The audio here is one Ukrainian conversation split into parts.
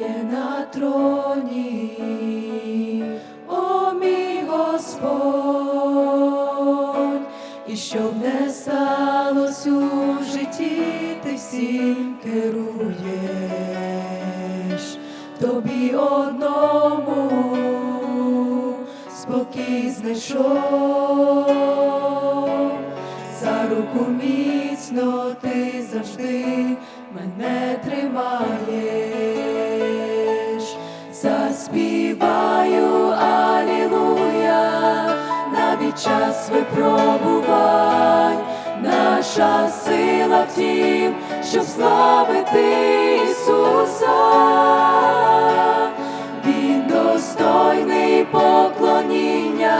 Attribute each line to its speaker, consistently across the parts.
Speaker 1: є на троні, о мій Господь, і щоб не сталося у житті, ти всім керуєш, тобі одному спокій знайшов, за руку міцно ти завжди мене тримаєш, наша сила в тім, щоб славити Ісуса. Він достойний поклоніння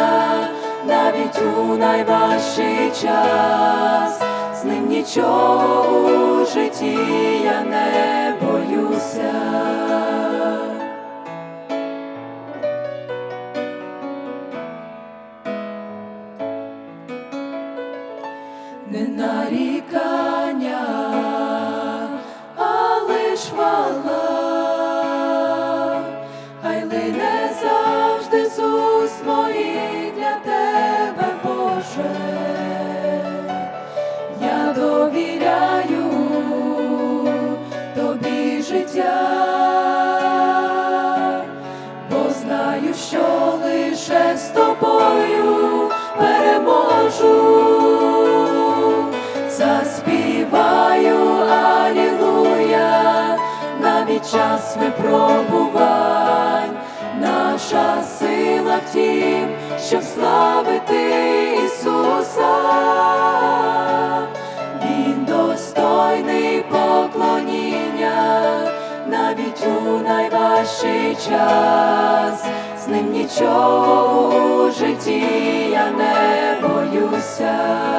Speaker 1: навіть у найважчий час, з ним нічого у житті я не боюся. Нарікання, а лиш хвала, хай лине час випробувань, наша сила в тім, щоб славити Ісуса, Він достойний поклоніння, навіть у найважчий час, з ним нічого у житті я не боюся.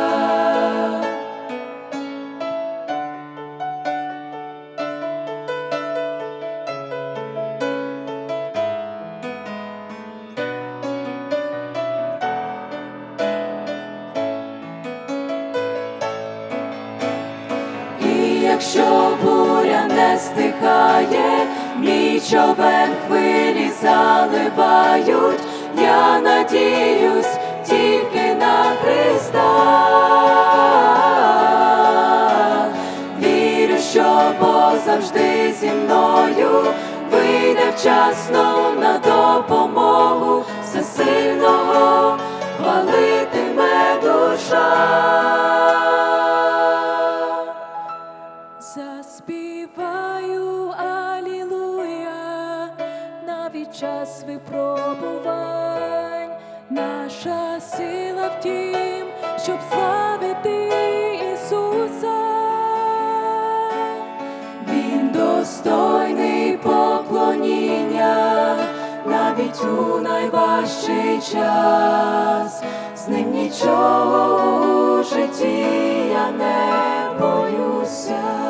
Speaker 1: Якщо буря не стихає, мій човен хвилі заливають, я надіюсь тільки на Христа. Вірю, що Бог завжди зі мною. Вийде вчасно на допомогу час випробувань, наша сила в тім, щоб славити Ісуса. Він достойний поклоніння, навіть у найважчий час, з ним нічого у житті я не боюся.